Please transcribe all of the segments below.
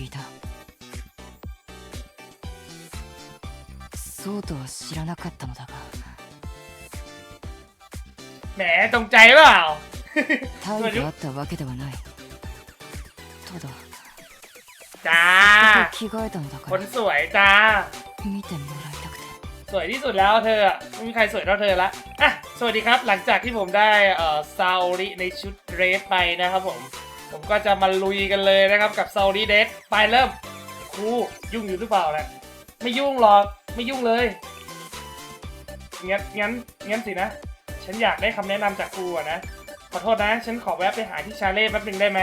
聞いたそうとは知らなかったのだが แหมตรงใจเปล่า タイであったわけではないただ จ้า ここ着替えたのだ ค か น ら สวยจ้า 見てもらいたくて สวยที่สุดแล้วเธออะไม่มีใครสวยเท่าเธอละอ่ะสวัสดีครับ หลังจากที่ผมได้เอ่อซาโอริในชุดเดรสไปนะครับผม ผมก็จะมาลุยกันเลยนะครับกับซาโอริเดรสไปเริ่มครูยุ่งอยู่หรือเปล่านะไม่ยุ่งหรอกไม่ยุ่งเลยงั้นงั้นงั้นสินะ ฉันอยากได้คำแนะนำจากครูอะนะขอโทษนะ ฉันขอแวะไปหาที่ชาเล่แป๊บหนึ่งได้ไหม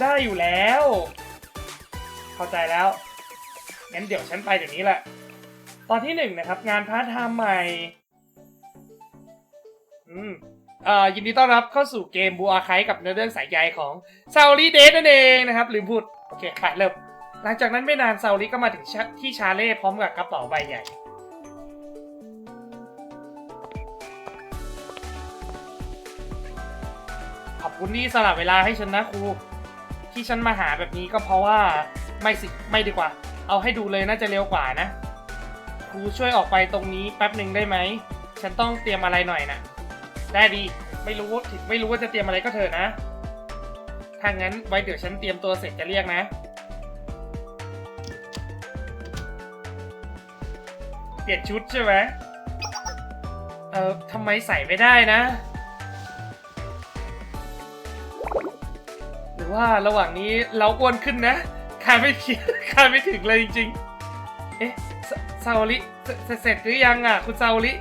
ได้อยู่แล้ว เข้าใจแล้วงั้นเดี๋ยวฉันไปเดี๋ยวนี้แหละ ตอนที่หนึ่งนะครับ งานพาร์ทไทม์ใหม่ อืม เอ่อยินดีต้อนรับเข้าสู่เกมบูอาไคกับเนื้อเรื่องสายใยของซา u รีเดทนั่นเองนะครับลืมพูด โอเคไปเริ่ม หลังจากนั้นไม่นานซา u รีก็มาถึงที่ชาเล่พร้อมกับกระเป๋าใบใหญ่ ขอบคุณที่สละเวลาให้ฉันนะครู ที่ฉันมาหาแบบนี้ก็เพราะว่าไม่สิไม่ดีกว่า เอาให้ดูเลยน่าจะเร็วกว่านะ ครูช่วยออกไปตรงนี้แป๊บหนึ่งได้ไหม ฉันต้องเตรียมอะไรหน่อยนะ ได้ดี ไม่รู้ไม่รู้ว่าจะเตรียมอะไรก็เถอะนะถ้างั้นไว้เดี๋ยวฉันเตรียมตัวเสร็จจะเรียกนะ เปลี่ยนชุดใช่ไหมเออทำไมใส่ไม่ได้นะ หรือว่าระหว่างนี้เราอ้วนขึ้นนะคาดไม่คิดคาดไม่ถึงเลยจริงๆ เอ๊ะซาซาโอริเสร็จหรือยังอะ คุณซาโอริ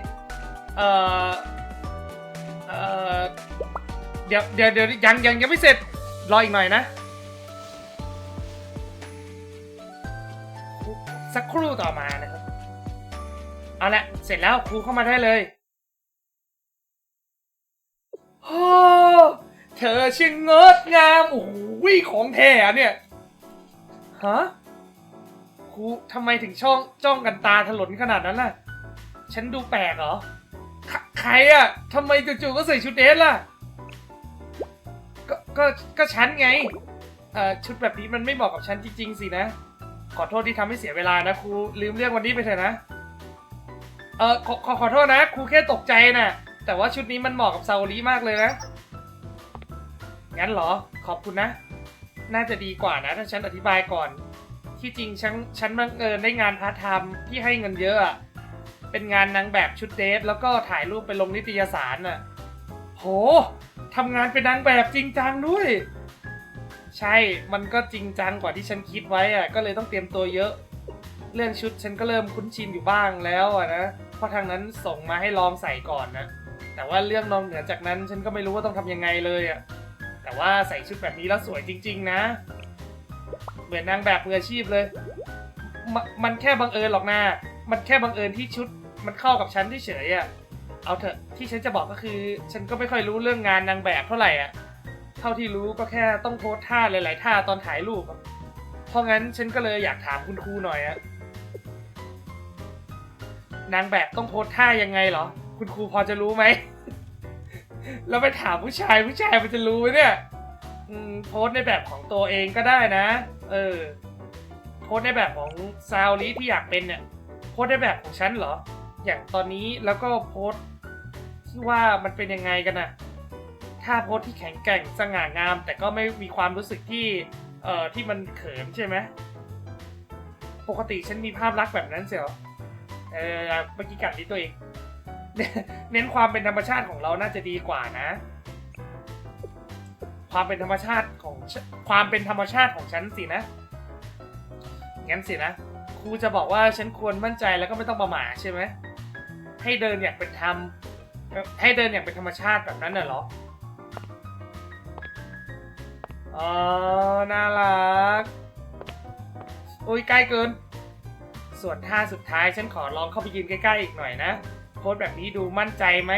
เอ่อ เดี๋ยวเดี๋ยวเดี๋ยวยังยังยังไม่เสร็จ รออีกหน่อยนะ สักครู่ต่อมานะครับ เอาละเสร็จแล้วครูเข้ามาได้เลยโอ้เธอช่างงดงามโอ้โหของแท้เนี่ยฮะครูทำไมถึงช่องจ้องกันตาถลนขนาดนั้นล่ะ ฉันดูแปลกเหรอ ใครใครอะทำไมจู่ๆก็ใส่ชุดเดรสล่ะ ก็ก็ฉันไงเอ่อชุดแบบนี้มันไม่เหมาะกับฉันจริงๆสินะ ขอโทษที่ทำให้เสียเวลานะครูลืมเรื่องวันนี้ไปเถอะนะ เออขอขอขอโทษนะครูแค่ตกใจน่ะ แต่ว่าชุดนี้มันเหมาะกับซาโอริมากเลยนะ งั้นเหรอขอบคุณนะ น่าจะดีกว่านะถ้าฉันอธิบายก่อน ที่จริงฉันฉันบังเอิญได้งานพาร์ทไทม์ที่ให้เงินเยอะอะ เป็นงานนางแบบชุดเดทแล้วก็ถ่ายรูปไปลงนิตยสารน่ะ โห ทำงานเป็นนางแบบจริงจังด้วย ใช่ มันก็จริงจังกว่าที่ฉันคิดไว้อะก็เลยต้องเตรียมตัวเยอะ เรื่องชุดฉันก็เริ่มคุ้นชินอยู่บ้างแล้วอะนะ เพราะทางนั้นส่งมาให้ลองใส่ก่อนนะ แต่ว่าเรื่องนอกเหนือจากนั้นฉันก็ไม่รู้ว่าต้องทำยังไงเลยอะแต่ว่าใส่ชุดแบบนี้แล้วสวยจริง ๆ นะ เหมือนนางแบบมืออาชีพเลยมมันแค่บังเอิญหรอกนะ มันแค่บังเอิญที่ชุดมันเข้ากับฉันเฉยๆอะ เอาเถอะที่ฉันจะบอกก็คือ ฉันก็ไม่ค่อยรู้เรื่องงานนางแบบเท่าไหร่อะ เท่าที่รู้ก็แค่ต้องโพสท่าหลาย ๆ ท่าตอนถ่ายรูปอะเพราะงั้นฉันก็เลยอยากถามคุณครูหน่อยอะนางแบบต้องโพสท่ายังไงเหรอ คุณครูพอจะรู้ไหมแล้วไปถามผู้ชายผู้ชายมันจะรู้ไหมเนี่ยอืมโพสในแบบของตัวเองก็ได้นะ เออ โพสในแบบของซาวลีที่อยากเป็นเนี่ย โพสในแบบของฉันเหรอ อย่างตอนนี้แล้วก็โพส ที่ว่ามันเป็นยังไงกันนะถ้าโพสที่แข็งแกร่งสง่างาม แต่ก็ไม่มีความรู้สึกที่เอ่อที่มันเขินใช่ไหมปกติฉันมีภาพลักษณ์แบบนั้นเสียเอเออเมื่อกี้กัดลิ้นตัวเอง เน้นความเป็นธรรมชาติของเราน่าจะดีกว่านะ ความเป็นธรรมชาติของความเป็นธรรมชาติของฉันสินะงั้นสินะครูจะบอกว่าฉันควรมั่นใจแล้วก็ไม่ต้องประหม่าใช่ไหมให้เดินอย่างเป็นธรรม ให้เดินอย่างเป็นธรรมชาติแบบนั้นน่ะเหรอ อ๋อ น่ารัก อุ้ยใกล้เกิน ส่วนท่าสุดท้ายฉันขอลองเข้าไปยืนใกล้ๆอีกหน่อยนะ โพสแบบนี้ดูมั่นใจไหม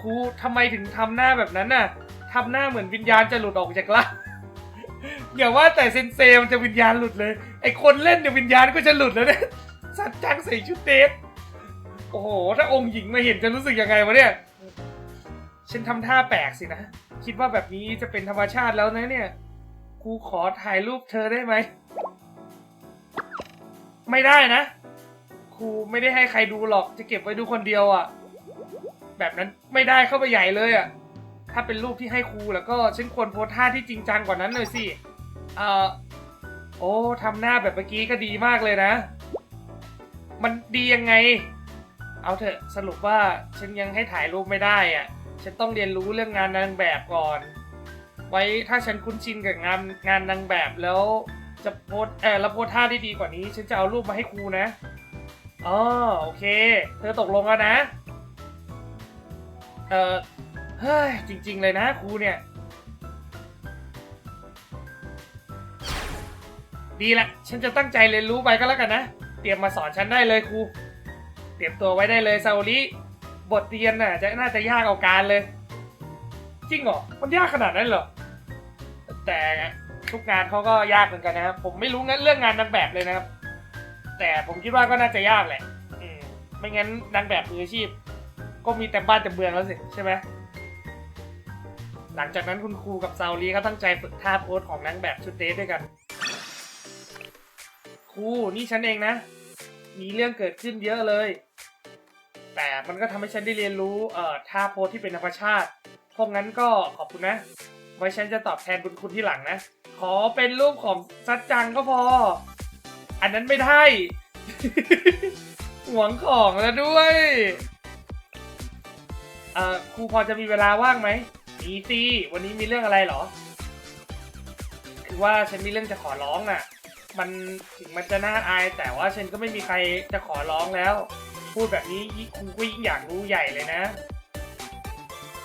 ครูทำไมถึงทำหน้าแบบนั้นน่ะ ทำหน้าเหมือนวิญญาณจะหลุดออกจากร่างอย่าว่าแต่เซนเซมันจะวิญญาณหลุดเลย ไอคนเล่นเนี่ยวิญญาณก็จะหลุดแล้วเนี่ยสัตว์จังใส่ชุดเดฟ โอ้โห ถ้าองค์หญิงมาเห็นจะรู้สึกยังไงวะเนี่ย ฉันทำท่าแปลกสินะ คิดว่าแบบนี้จะเป็นธรรมชาติแล้วนะเนี่ยครูขอถ่ายรูปเธอได้ไหม ไม่ได้นะ ครูไม่ได้ให้ใครดูหรอก จะเก็บไว้ดูคนเดียวอะ่ะ แบบนั้นไม่ได้เข้าไปใหญ่เลยอะ่ะ ถ้าเป็นรูปที่ให้ครูแล้วก็ฉันควรโพสท่าที่จริงจังกว่านั้นหน่อยสิ เอ่อ โอ้ทำหน้าแบบเมื่อกี้ก็ดีมากเลยนะ มันดียังไง เอาเถอะสรุปว่าฉันยังให้ถ่ายรูปไม่ได้อะฉันต้องเรียนรู้เรื่องงานนางแบบก่อน ไว้ถ้าฉันคุ้นชินกับงานงานนางแบบแล้วจะโพสเออแล้วโพสท่าได้ดีกว่านี้ ฉันจะเอารูปมาให้ครูนะอ๋อโอเค เธอตกลงแล้วนะ เออเฮ้ยจริง ๆ เลยนะครูเนี่ย ดีละ ฉันจะตั้งใจเรียนรู้ไปก็แล้วกันนะ เตรียมมาสอนฉันได้เลยครู เตรียมตัวไว้ได้เลยซาโอริบทเรียนน่ะจะน่าจะยากเอาการเลย จริงเหรอ มันยากขนาดนั้นเหรอ แต่ทุกงานเขาก็ยากเหมือนกันนะครับ ผมไม่รู้งั้นเรื่องงานนางแบบเลยนะครับ แต่ผมคิดว่าก็น่าจะยากแหละอืมไม่งั้นนางแบบมืออาชีพ ก็มีแต่บ้านแต่เมืองแล้วสิใช่ไหมหลังจากนั้นคุณครูกับซาโอริก็ตั้งใจฝึกท่าโพสของนางแบบชุดเดทด้วยกัน ครูนี่ฉันเองนะ มีเรื่องเกิดขึ้นเยอะเลย แต่มันก็ทำให้ฉันได้เรียนรู้เอ่อท่าโพสที่เป็นธรรมชาติเพราะงั้นก็ขอบคุณนะ ไว้ฉันจะตอบแทนบุญคุณที่หลังนะ ขอเป็นรูปของซัดจังก็พอ อันนั้นไม่ได้ หวงของแล้วด้วยเอ่อครูพอจะมีเวลาว่างไหมมีสิวันนี้มีเรื่องอะไรเหรอ คือว่าฉันมีเรื่องจะขอร้องอะ มันถึงมันจะน่าอายแต่ว่าฉันก็ไม่มีใครจะขอร้องแล้ว พูดแบบนี้ยิ่งครูก็ยิ่งอยากรู้ใหญ่เลยนะ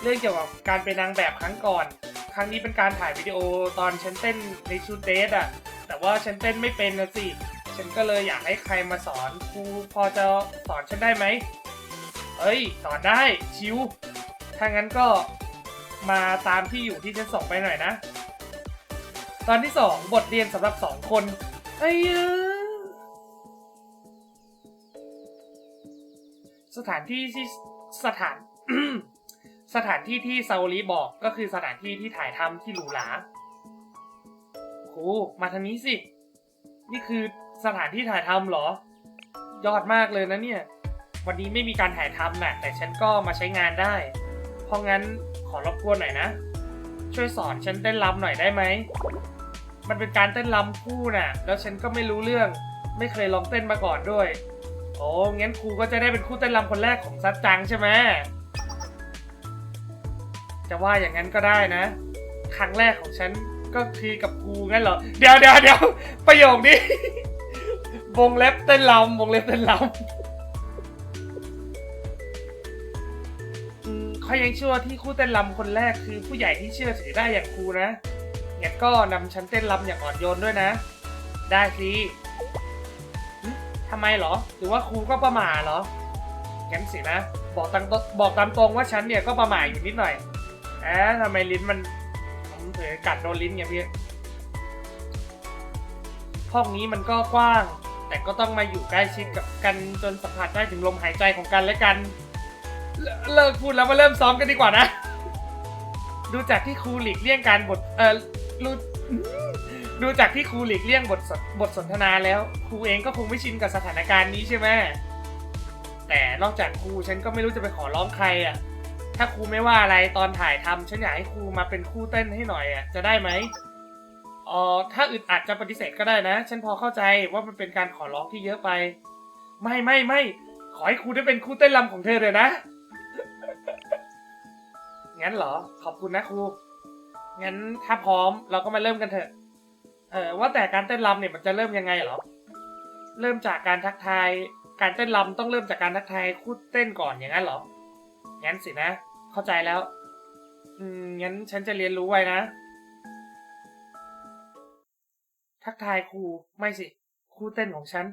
เรื่องเกี่ยวกับการเป็นนางแบบครั้งก่อน ครั้งนี้เป็นการถ่ายวิดีโอตอนฉันเต้นในชุดเดทอะแต่ว่าฉันเต้นไม่เป็นนะสิ ฉันก็เลยอยากให้ใครมาสอนครูพอจะสอนฉันได้ไหมเอ้ยสอนได้ชิวถ้างั้นก็มาตามที่อยู่ที่ฉันส่งไปหน่อยนะ ตอนที่สองบทเรียนสำหรับสองคนไอ้ย สถานที่ที่สถานสถานที่ที่ซาโอริบอกก็คือสถานที่ที่ถ่ายทำที่หรูหราโอ้มาทางนี้สิ นี่คือสถานที่ถ่ายทำเหรอ ยอดมากเลยนะเนี่ย วันนี้ไม่มีการถ่ายทำน่ะแต่ฉันก็มาใช้งานได้ เพราะงั้นขอรบกวนหน่อยนะ ช่วยสอนฉันเต้นรำหน่อยได้ไหม มันเป็นการเต้นรำคู่น่ะ แล้วฉันก็ไม่รู้เรื่อง ไม่เคยลองเต้นมาก่อนด้วย โอ้งั้นครูก็จะได้เป็นคู่เต้นรำคนแรกของซัดจังใช่ไหมจะว่าอย่างนั้นก็ได้นะ ครั้งแรกของฉันก็คือกับครูงั้นเหรอ เดี๋ยวเดี๋ยวเดี๋ยวประโยคนี้ วงเล็บเต้นรำวงเล็บเต้นรำเขายังเชื่อที่คู่เต้นรำคนแรกคือผู้ใหญ่ที่เชื่อถือได้อย่างครูนะงั้นก็นำฉันเต้นรำอย่างอ่อนโยนด้วยนะ ได้สิ ทำไมเหรอ หรือว่าครูก็ประมาเหรองั้นสินะ บอกตามตบอกตามตรงว่าฉันเนี่ยก็ประมาอยู่นิดหน่อยแอะทำไมลิ้นมันผมเผลอกัดโดนลิ้นไงพี่ห้องนี้มันก็กว้าง แต่ก็ต้องมาอยู่ใกล้ชิดกับกันจนสัมผัสได้ถึงลมหายใจของกันและกัน เลเลิกพูดแล้วมาเริ่มซ้อมกันดีกว่านะ ดูจากที่ครูหลีกเลี่ยงการบทเออรู้ ดูจากที่ครูหลีกเลี่ยงบทสนบทสนทนาแล้ว ครูเองก็คงไม่ชินกับสถานการณ์นี้ใช่ไหมแต่นอกจากครูฉันก็ไม่รู้จะไปขอร้องใครอะ ถ้าครูไม่ว่าอะไรตอนถ่ายทำฉันอยากให้ครูมาเป็นคู่เต้นให้หน่อยอะจะได้ไหมเอ๋อถ้าอึดอัดจะปฏิเสธก็ได้นะ ฉันพอเข้าใจว่ามันเป็นการขอร้องที่เยอะไป ไม่ไม่ไม่ขอให้ครูได้เป็นคู่เต้นรำของเธอเลยนะ งั้นเหรอ ขอบคุณนะครู งั้นถ้าพร้อมเราก็มาเริ่มกันเถอะ เออว่าแต่การเต้นรำเนี่ยมันจะเริ่มยังไงเหรอ เริ่มจากการทักทาย การเต้นรำต้องเริ่มจากการทักทายคู่เต้นก่อนอย่างนั้นเหรอ งั้นสินะ เข้าใจแล้ว อืมงั้นฉันจะเรียนรู้ไว้นะ ทักทายครูไม่สิครูเต้นของฉัน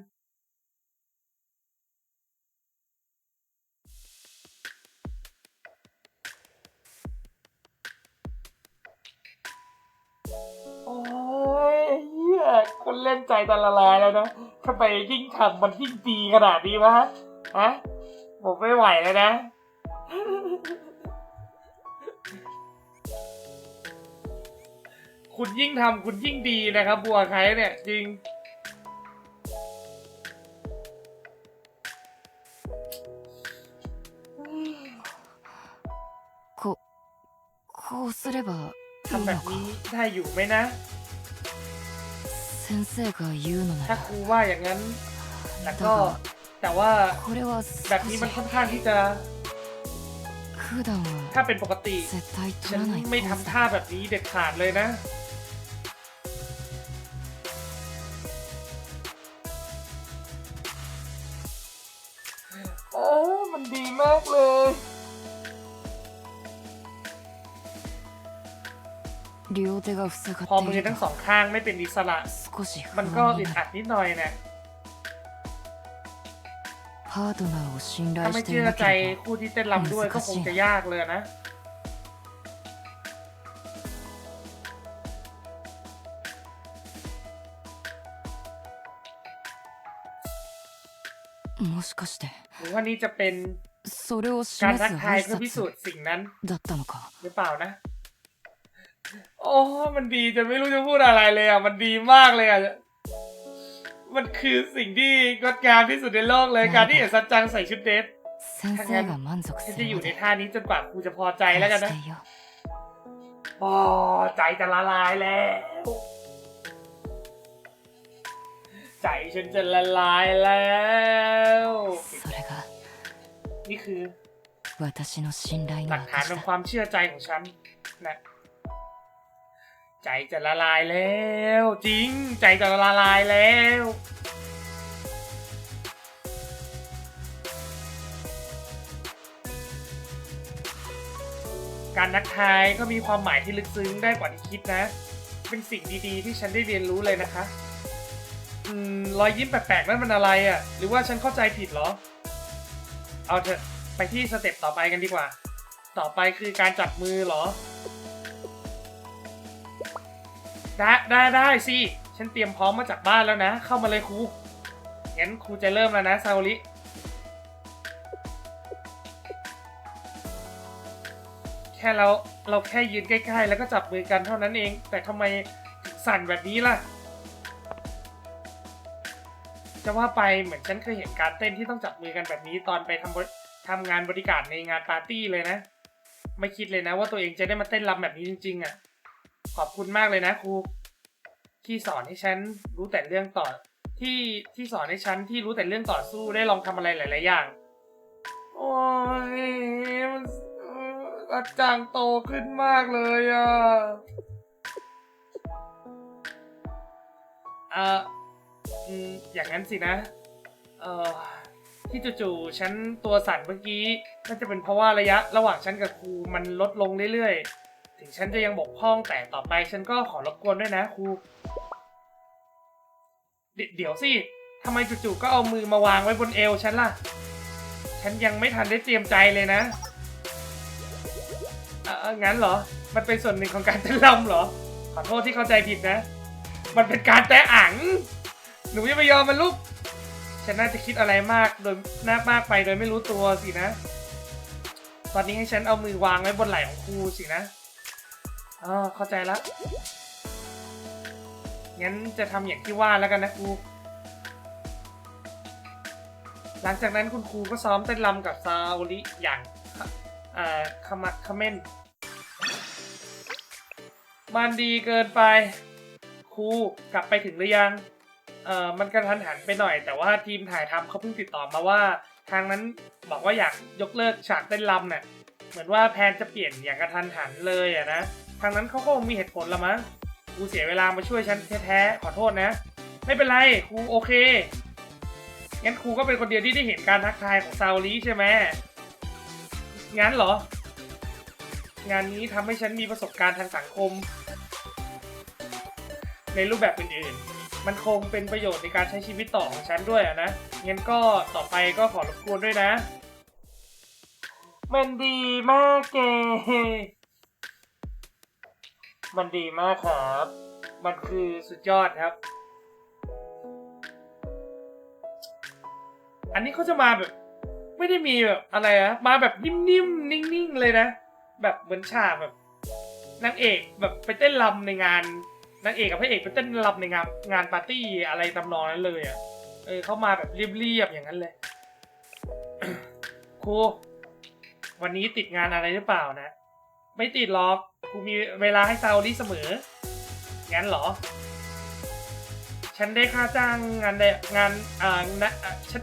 คนเล่นใจตะละลายแล้วนะทำไมยิ่งทำมันยิ่งดีขนาดนี้วะฮะผมไม่ไหวแล้วนะ คุณยิ่งทำคุณยิ่งดีนะครับ บัวไคเนี่ย จริง ここうすればいい ทำแบ の บ か นี้ได้อยู่ไหมนะ 先生が言うのな ถ้าครูว่าอย่างนั้นแต่ก็แต่ว่าแบบนี้มันค่อนข้างที่จะถ้าเป็นปกติฉันไม่ทำท่าแบบนี้เด็ดขาดเลยนะ พอมือทั้งสองข้างไม่เป็นอิสระ มันก็อึดอัดนิดหน่อยนะถ้าไม่เชื่อใจคู่ที่เต้นรำด้วยก็คงจะยากเลยนะหรือว่านี่จะเป็นการทักทายเพื่อพิสูจน์สิ่งนั้นหรือเปล่านะ อ้มันดีจนไม่รู้จะพูดอะไรเลยอ่ะ มันดีมากเลยอ่ะ มันคือสิ่งที่งดงามที่สุดในโลกเลย การที่เห็นซัจจังใส่ชุดเดท 先生が満足 ฉัน す จะ る อยู่ ま ใน で ท่านี้จนกว่าครูจะพอใจแล้วกัน 話し นะ ていよ พอใจจะละลายแล้ว ใจฉันจะละลายแล้ว それが นี่คือ 私の信頼 หลั の กฐาน 証 เป็น だ ความเชื่อใจของฉันนะ ใจจะละลายแล้ว จริง ใจจะละลายแล้ว การนักทายก็มีความหมายที่ลึกซึ้งได้กว่าที่คิดนะ เป็นสิ่งดีๆ ที่ฉันได้เรียนรู้เลยนะคะ อืมรอยยิ้มแปลกๆนั่นมันอะไรอะ่ะ หรือว่าฉันเข้าใจผิดเหรอ เอาเถอะไปที่สเต็ปต่อไปกันดีกว่า ต่อไปคือการจับมือเหรอ ได้ได้ได้สิ ฉันเตรียมพร้อมมาจากบ้านแล้วนะ เข้ามาเลยครูงั้นครูจะเริ่มแล้วนะซาโอริแค่เราเราแค่ยืนใกล้ๆ แล้วก็จับมือกันเท่านั้นเอง แต่ทำไมสั่นแบบนี้ล่ะ จะว่าไปเหมือนฉันเคยเห็นการเต้นที่ต้องจับมือกันแบบนี้ตอนไปทำบุทำงานบริการในงานปาร์ตี้เลยนะ ไม่คิดเลยนะว่าตัวเองจะได้มาเต้นรำแบบนี้จริงๆอะ ขอบคุณมากเลยนะครูที่สอนให้ฉันรู้แต่เรื่องต่อ ที่ที่สอนให้ฉันที่รู้แต่เรื่องต่อสู้ได้ลองทำอะไรหลาย ๆ อย่าง โอ้ยมันอาจารย์โตขึ้นมากเลยอะเอ่ออือย่างนั้นสินะ เอ่อที่จู่ๆฉันตัวสั่นเมื่อกี้น่าจะเป็นเพราะว่าระยะ ระหว่างฉันกับครูมันลดลงเรื่อยๆ ถึงฉันจะยังบกพร่องแต่ต่อไปฉันก็ขอรบกวนด้วยนะครู เดี๋ยวสิทำไมจู่ๆก็เอามือมาวางไว้บนเอวฉันล่ะ ฉันยังไม่ทันได้เตรียมใจเลยนะเอองั้นเหรอ มันเป็นส่วนหนึ่งของการเต้นรำเหรอ ขอโทษที่เข้าใจผิดนะ มันเป็นการแตะอัง หนูยังไม่ยอมมันลูก ฉันน่าจะคิดอะไรมากโดยน่ามากไปโดยไม่รู้ตัวสินะ ตอนนี้ให้ฉันเอามือวางไว้บนไหล่ของครูสินะ อ๋อเข้าใจและงั้นจะทำอย่างที่ว่าแล้วกันนะครู หลังจากนั้นคุณครูก็ซ้อมเต้นรำกับซาโอริอย่างเอ่อขมักเขม้น มันดีเกินไป ครูกลับไปถึงหรือยัง เอ่อมันกระทันหันไปหน่อย แต่ว่าทีมถ่ายทำเขาเพิ่งติดต่อมาว่า ทางนั้นบอกว่าอยากยกเลิกฉากเต้นรำเนี่ยเหมือนว่าแพนจะเปลี่ยนอย่างกระทันหันเลยอะนะ ทางนั้นเขาก็มีเหตุผลละมั้งครูเสียเวลามาช่วยฉันแท้ๆขอโทษนะ ไม่เป็นไรครูโอเคงั้นครูก็เป็นคนเดียวที่ได้เห็นการทักทายของซาโอริใช่ไหมงั้นเหรอ งานนี้ทำให้ฉันมีประสบการณ์ทางสังคม ในรูปแบบอื่นๆ มันคงเป็นประโยชน์ในการใช้ชีวิตต่อของฉันด้วยนะงั้นก็ต่อไปก็ขอรบกวนด้วยนะมันดีมากเก มันดีมากครับ มันคือสุดยอดครับ อันนี้เขาจะมาแบบ ไม่ได้มีแบบอะไรนะมาแบบนิ่มๆ นิ่งๆ เลยนะ แบบเหมือนฉากแบบนางเอกแบบไปเต้นรำในงานนางเอกกับพระเอกไปเต้นรำในงานงานปาร์ตี้อะไรตำนองนั้นเลยอะเออเขามาแบบเรียบๆอย่างนั้นเลยครูวันนี้ติดงานอะไรหรือเปล่านะ ไม่ติดหรอกครูมีเวลาให้ซาโอริเสมอ งั้นเหรอ ฉันได้ค่าจ้างงานแดงานอ่านะฉัน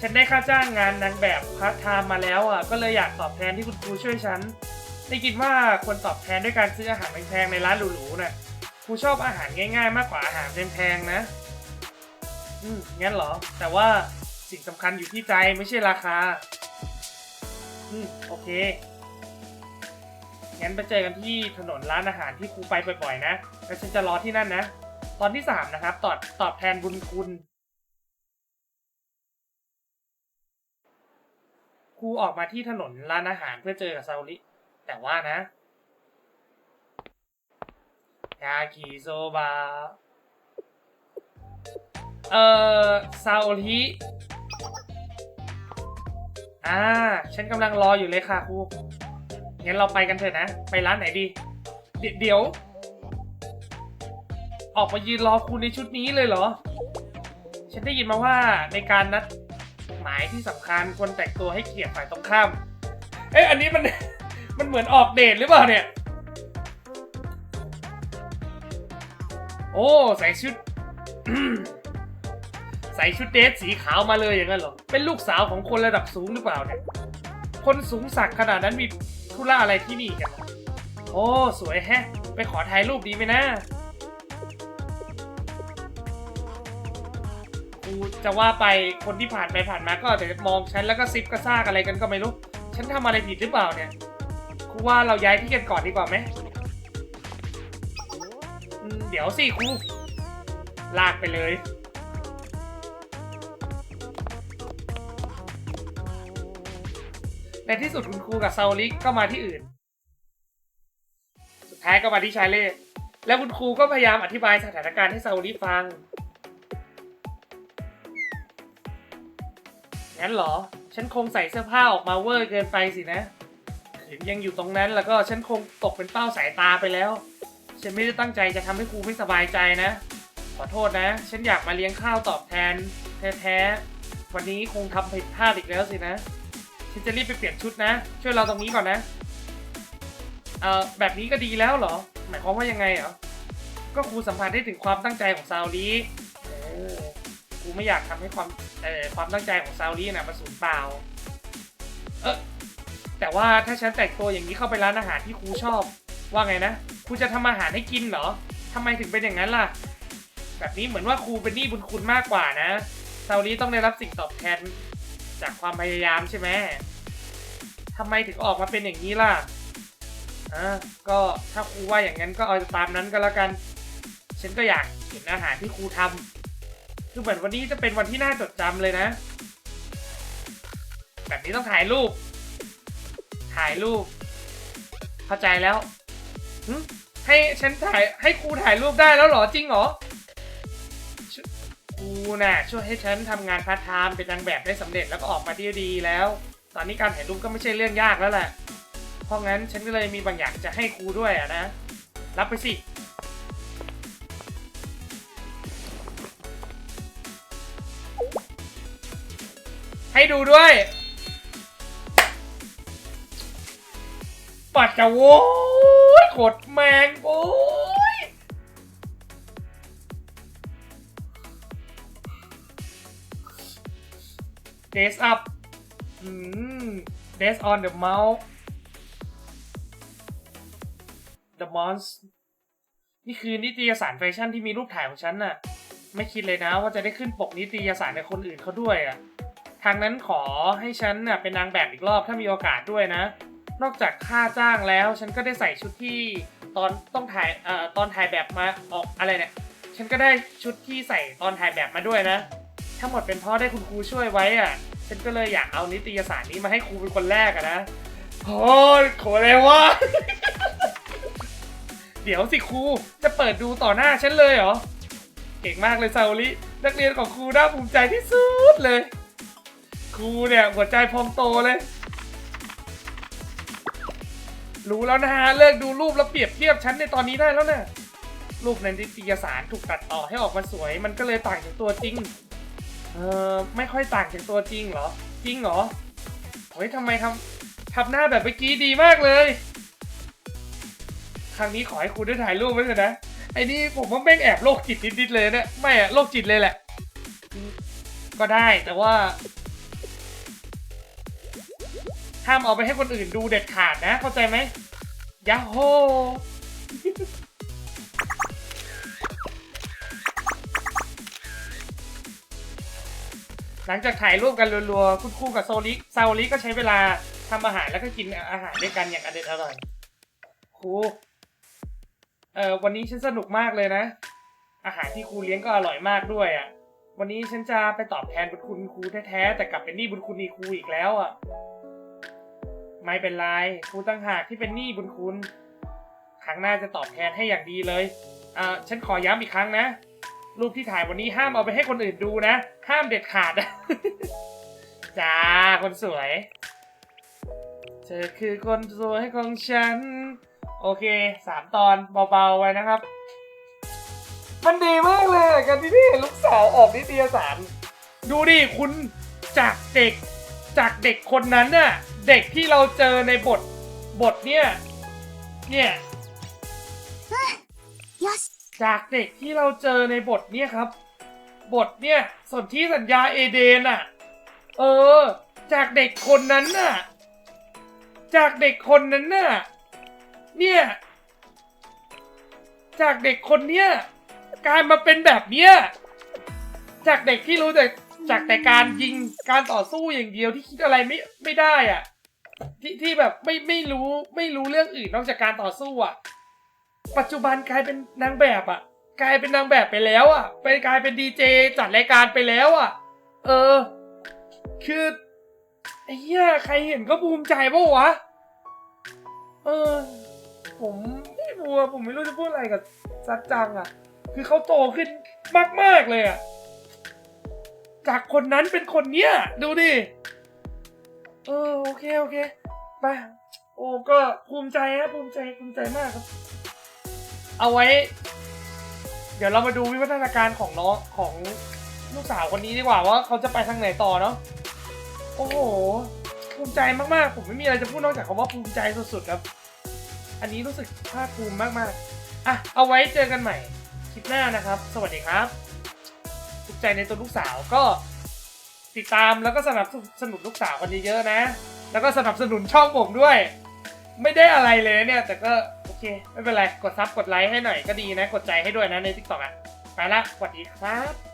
ฉันได้ค่าจ้างงานนางแบบพาร์ทไทม์มาแล้วอะ ก็เลยอยากตอบแทนที่คุณครูช่วยฉัน ได้คิดว่าควรตอบแทนด้วยการซื้ออาหารแพงๆในร้านหรูๆน่ะครูชอบอาหารง่ายๆ มากกว่าอาหารแพงๆนะ อืม งั้นเหรอ แต่ว่าสิ่งสำคัญอยู่ที่ใจไม่ใช่ราคา อืม โอเค งั้นไปเจอกันที่ถนนร้านอาหารที่ครูไปบ่อยๆนะแล้วฉันจะรอที่นั่นนะ ตอนที่สามนะครับ ตอบตอบแทนบุญคุณครูออกมาที่ถนนร้านอาหารเพื่อเจอกับซาโอริแต่ว่านะยากิโซบะเอ่อซาโอริอ่า ฉันกำลังรออยู่เลยค่ะครู งั้นเราไปกันเถอะนะ ไปร้านไหนดี เดี๋ยว ออกมายืนรอครูในชุดนี้เลยเหรอ ฉันได้ยินมาว่าในการนัดหมายที่สำคัญควรแต่งตัวให้เกียรติฝ่ายตรงข้าม เอ๊ะอันนี้มัน มันเหมือนออกเดทหรือเปล่าเนี่ย โอ้ใส่ชุด ใส่ชุดเดทสีขาวมาเลยอย่างนั้นเหรอ เป็นลูกสาวของคนระดับสูงหรือเปล่าเนี่ย คนสูงสักขนาดนั้นมีธุระอะไรที่นี่กัน โอ้ สวยแฮะ ไปขอถ่ายรูปดีไหมนะกูจะว่าไปคนที่ผ่านไปผ่านมาก็อาจจะมองฉันแล้วก็ซิปกระซากอะไรกันก็ไม่รู้ ฉันทำอะไรผิดหรือเปล่าเนี่ยครูว่าเราย้ายที่กันก่อนดีกว่าไหมอืมเดี๋ยวสิครูลากไปเลย ในที่สุดคุณครูกับเซาโอริก็มาที่อื่น สุดท้ายก็มาที่ชายเล่แล้วคุณครูก็พยายามอธิบายสถานการณ์ให้เซาโอริฟัง งั้นเหรอ ฉันคงใส่เสื้อผ้าออกมาเวอร์เกินไปสินะถึงยังอยู่ตรงนั้นแล้วก็ฉันคงตกเป็นเป้าสายตาไปแล้ว ฉันไม่ได้ตั้งใจจะทำให้ครูไม่สบายใจนะ ขอโทษนะ ฉันอยากมาเลี้ยงข้าวตอบแทนแท้ๆ วันนี้คงทำผิดพลาดอีกแล้วสินะ ฉันจะรีบไปเปลี่ยนชุดนะ ช่วยเราตรงนี้ก่อนนะ เอ่อ แบบนี้ก็ดีแล้วเหรอ หมายความว่ายังไงเหรอ ก็ครูสัมผัสได้ถึงความตั้งใจของซาวลีเออครูไม่อยากทำให้ความเอ่อความตั้งใจของซาวลีน่ะมันสูญเปล่า เออแต่ว่าถ้าฉันแต่งตัวอย่างนี้เข้าไปร้านอาหารที่ครูชอบ ว่าไงนะครูจะทำอาหารให้กินเหรอทำไมถึงเป็นอย่างนั้นล่ะ แบบนี้เหมือนว่าครูเป็นหนี้บุญคุณมากกว่านะซาวลีต้องได้รับสิ่งตอบแทน จากความพยายามใช่ไหมทำไมถึงออกมาเป็นอย่างนี้ล่ะอ่าก็ถ้าครูว่าอย่างนั้นก็เอาตามนั้นก็แล้วกัน ฉันก็อยากเห็นอาหารที่ครูทำคือเหมือนวันนี้จะเป็นวันที่น่าจดจำเลยนะ แบบนี้ต้องถ่ายรูป ถ่ายรูป เข้าใจแล้วให้ฉันถ่ายให้ครูถ่ายรูปได้แล้วเหรอจริงเหรอ ครูน่ะช่วยให้ฉันทำงานพาร์ทไทม์เป็นนางแบบได้สำเร็จแล้วก็ออกมาได้ดีแล้ว ตอนนี้การถ่ายรูปก็ไม่ใช่เรื่องยากแล้วแหละ เพราะงั้นฉันก็เลยมีบางอย่างจะให้ครูด้วยอะนะ รับไปสิให้ดูด้วยปัดกะโว้ยขดแมงโอ้ Days up อืม Days on the mouth the mons นี่คือนิตยสารแฟชั่นที่มีรูปถ่ายของฉันน่ะ ไม่คิดเลยนะว่าจะได้ขึ้นปกนิตยสารในคนอื่นเขาด้วยอะ ทางนั้นขอให้ฉันน่ะเป็นนางแบบอีกรอบถ้ามีโอกาสด้วยนะ นอกจากค่าจ้างแล้วฉันก็ได้ใส่ชุดที่ตอนต้องถ่ายเอ่อตอนถ่ายแบบมาออกอะไรเนี่ย ฉันก็ได้ชุดที่ใส่ตอนถ่ายแบบมาด้วยนะ ทั้งหมดเป็นเพราะได้คุณครูช่วยไว้อะ ฉันก็เลยอยากเอานิตยสารนี้มาให้ครูเป็นคนแรกอะนะโอ้ยโขเลยวะเดี๋ยวสิครูจะเปิดดูต่อหน้าฉันเลยเหรอ เก่งมากเลยซาโอรินักเรียนของครูน่าภูมิใจที่สุดเลย ครูเนี่ยหัวใจพองโตเลย รู้แล้วนะฮะเลิกดูรูปแล้วเปรียบเทียบฉันในตอนนี้ได้แล้วนะรูปในนิตยสารถูกตัดต่อให้ออกมาสวย มันก็เลยต่างจากตัวจริง เออไม่ค่อยต่างจากตัวจริงเหรอ จริงเหรอเฮ้ยทำไมทำทำหน้าแบบเมื่อกี้ดีมากเลย ครั้งนี้ขอให้คุณได้ถ่ายรูปไว้เถอะนะ ไอ้นี่ผมว่าแม่งแอบโรคจิตนิดๆเลยเนี่ยไม่อะโรคจิตเลยแหละ ก็ได้แต่ว่าห้ามเอาไปให้คนอื่นดูเด็ดขาดนะ เข้าใจไหมยาโฮ หลังจากถ่ายรูปกันรัวๆ คุณครูกับโซลิซาโอลิก็ใช้เวลาทำอาหารแล้วก็กินอาหารด้วยกันอย่างอเด็ดอร่อยครูเอ่อวันนี้ฉันสนุกมากเลยนะ อาหารที่ครูเลี้ยงก็อร่อยมากด้วยอะ่ะ วันนี้ฉันจะไปตอบแทนบุญคุณครูแท้ๆแต่กลับเป็นหนี้บุญคุณนีครูอีกแล้วอะ ไม่เป็นไรครูตั้งหากที่เป็นหนี้บุญคุณ ครั้งหน้าจะตอบแทนให้อย่างดีเลยอ่าฉันขอย้ำอีกครั้งนะ รูปที่ถ่ายวันนี้ห้ามเอาไปให้คนอื่นดูนะ ห้ามเด็ดขาดนะจ้าคนสวย เธอคือคนสวยของฉัน โอเคสามตอนเบาๆไว้นะครับ มันดีมากเลยการที่ได้เห็นลูกสาวออกนิตยสาร ดูดิคุณจากเด็กจากเด็กคนนั้นน่ะเด็กที่เราเจอในบทบทเนี่ยเนี่ยよし จากเด็กที่เราเจอในบทเนี่ยครับ บทเนี่ยสนที่สัญญาเอเดนอะเออ จากเด็กคนนั้นน่ะ จากเด็กคนนั้นน่ะ เนี่ย จากเด็กคนเนี้ยกลายมาเป็นแบบเนี้ย จากเด็กที่รู้แต่จากแต่การยิงการต่อสู้อย่างเดียวที่คิดอะไรไม่ไม่ได้อะ ที่ที่แบบไม่ไม่รู้ไม่รู้เรื่องอื่นนอกจากการต่อสู้อะ ปัจจุบันกลายเป็นนางแบบอะกลายเป็นนางแบบไปแล้วอะไปกลายเป็นดีเจจัดรายการไปแล้วอะเออ คือไอ้เหี้ยใครเห็นก็ภูมิใจปะวะ เออ ผมไม่รู้ผมไม่รู้จะพูดอะไรกับซัดจังอะคือเขาโตขึ้นมาก ๆ เลยอะจากคนนั้นเป็นคนเนี้ย ดูดิ เออ โอเค โอเค ไป โอ้ก็ภูมิใจนะภูมิใจภูมิใจมากครับ เอาไว้ เดี๋ยวเรามาดูวิวัฒนาการของน้องของลูกสาวคนนี้ดีกว่าว่าเขาจะไปทางไหนต่อเนาะโอ้โหภูมิใจมากๆ ผมไม่มีอะไรจะพูดนอกจากคำว่าภูมิใจสุดๆครับ อันนี้รู้สึกภาคภูมิมากๆอะเอาไว้เจอกันใหม่คลิปหน้านะครับ สวัสดีครับถูกใจในตัวลูกสาวก็ติดตามแล้วก็สนับสนุนลูกสาวกันเยอะนะ แล้วก็สนับสนุนช่องผมด้วย ไม่ได้อะไรเลยเนี่ย แต่ก็ เค ไม่เป็นไร กดซับกดไลค์ให้หน่อยก็ดีนะ กดใจให้ด้วยนะในทิกตอกอะ ไปละสวัสดีครับ